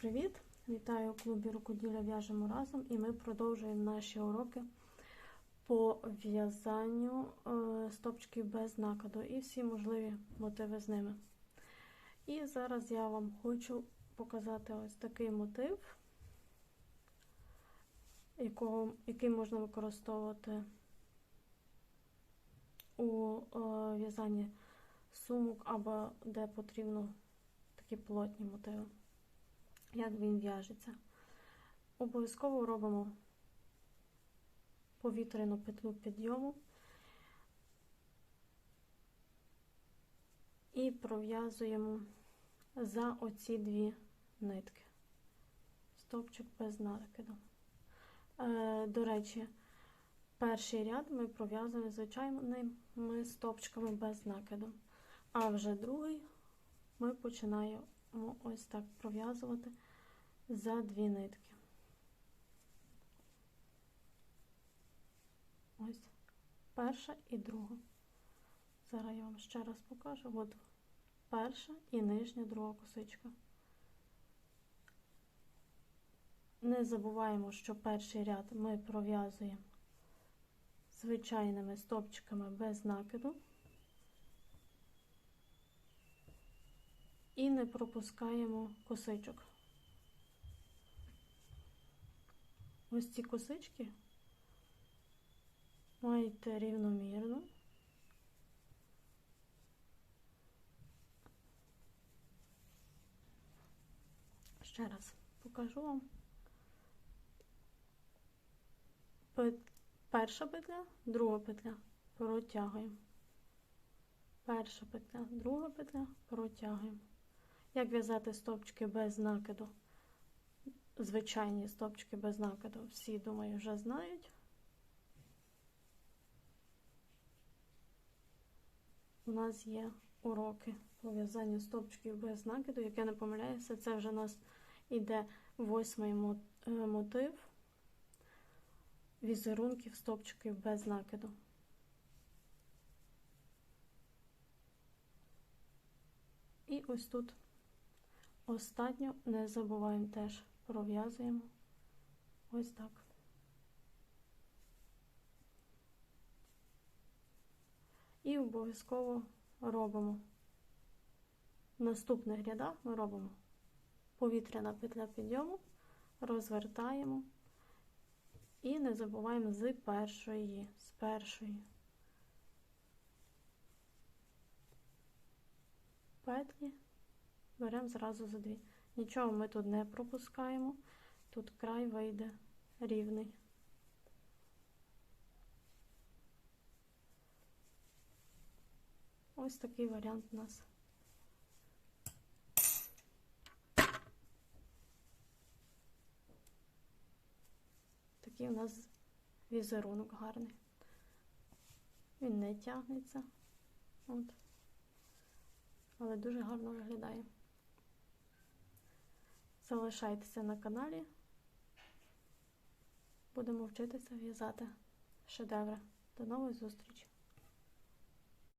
привіт! Вітаю у клубі Рукоділля в'яжемо разом і ми продовжуємо наші уроки по в'язанню е, стопчиків без накиду і всі можливі мотиви з ними. І зараз я вам хочу показати ось такий мотив, якого, який можна використовувати у е, в'язанні сумок або де потрібно такі плотні мотиви як він в'яжеться. Обов'язково робимо повітряну петлю підйому і пров'язуємо за оці дві нитки. Стовпчик без накиду. Е, до речі, перший ряд ми пров'язуємо звичайними стовпчиками без накиду, а вже другий ми починаємо ось так пров'язувати за дві нитки. Ось перша і друга. Зараз я вам ще раз покажу. От перша і нижня друга косичка. Не забуваємо, що перший ряд ми пров'язуємо звичайними стопчиками без накиду. І не пропускаємо косичок. Ось ці косички маєте рівномірно. Ще раз покажу вам. Перша петля, друга петля, протягуємо. Перша петля, друга петля, протягуємо. Як в'язати стопчики без накиду? Звичайні стопчики без накиду. Всі, думаю, вже знають. У нас є уроки по в'язанню стопчиків без накиду. Як я не помиляюся, це вже у нас іде восьмий е, мотив візерунків стопчиків без накиду. І ось тут Останню не забуваємо теж пров'язуємо. Ось так. І обов'язково робимо. Наступних рядах ми робимо повітряна петля підйому, розвертаємо. І не забуваємо з першої, з першої. Петлі беремо зразу за дві. Нічого ми тут не пропускаємо, тут край вийде рівний. Ось такий варіант у нас. Такий у нас візерунок гарний. Він не тягнеться, От. але дуже гарно виглядає. Залишайтеся на каналі. Будемо вчитися в'язати шедеври. До нової зустрічі!